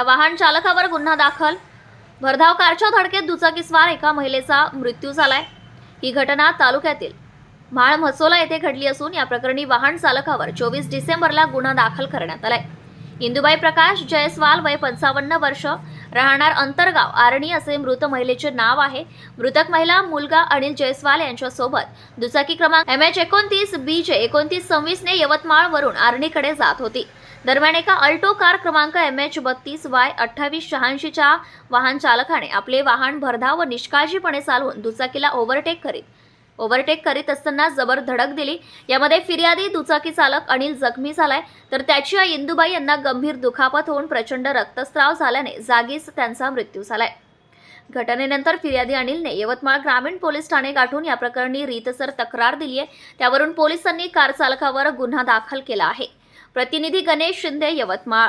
या वाहन चालकावर गुन्हा दाखल. भरधाव कारच्या धडकेत दुचाकीस्वार एका महिलेचा मृत्यू झालाय. ही घटना तालुक्यातील म्हाळ म्हसोला येथे घडली असून या प्रकरणी वाहन चालकावर चोवीस डिसेंबरला गुन्हा दाखल करण्यात आलाय. इंदुबाई प्रकाश जयस्वाल वय पंचावन्न वर्ष राहणार अंतरगाव. आरणी असे मृत महिलेचे नाव आहे. मृतक महिला मुलगा अनिल जयस्वाल यांच्यासोबत. दुचाकी क्रमांक एम एच एकोणतीस बी जे एकोणतीस सव्वीसने यवतमाळ वरून आर्णीकडे जात होती. दरम्यान एका अल्टो कार क्रमांक एम एच बत्तीस वाय अठ्ठावीस शहाऐंशीच्या वाहन चालकाने आपले वाहन भरधाव व निष्काळजीपणे चालवून दुचाकीला ओव्हरटेक करीत ओव्हरटेक करीत असताना जबर धडक दिली. यामध्ये फिर्यादी दुचाकी चालक अनिल जखमी झालाय. तर त्याची आई इंदुबाई यांना गंभीर दुखापत होऊन प्रचंड रक्तस्राव झाल्याने जागीच त्यांचा मृत्यू झालाय. घटनेनंतर फिर्यादी अनिलने यवतमाळ ग्रामीण पोलीस ठाणे गाठून या प्रकरणी रीतसर तक्रार दिली आहे. त्यावरून पोलिसांनी कार चालकावर गुन्हा दाखल केला आहे. प्रतिनिधी गणेश शिंदे यवतमाळ.